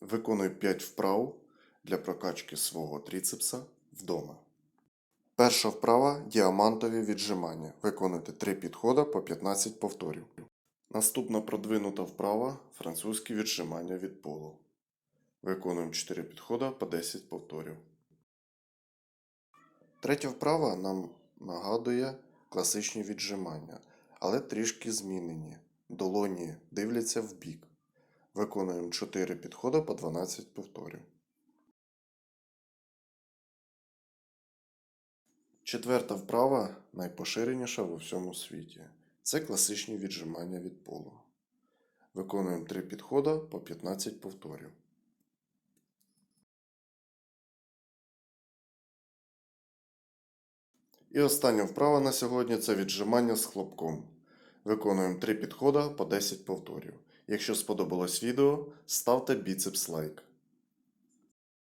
Виконую 5 вправ для прокачки свого тріцепса вдома. Перша вправа діамантові віджимання. Виконуйте 3 підходи по 15 повторів. Наступна продвинута вправа французькі віджимання від полу. Виконуємо 4 підходи по 10 повторів. Третя вправа нам нагадує класичні віджимання, але трішки змінені. Долоні дивляться в бік. Виконуємо 4 підходи по 12 повторів. Четверта вправа найпоширеніша в усьому світі. Це класичні віджимання від полу. Виконуємо 3 підходи по 15 повторів. І остання вправа на сьогодні це віджимання з хлопком. Виконуємо 3 підходи по 10 повторів. Якщо сподобалось відео, ставте біцепс лайк.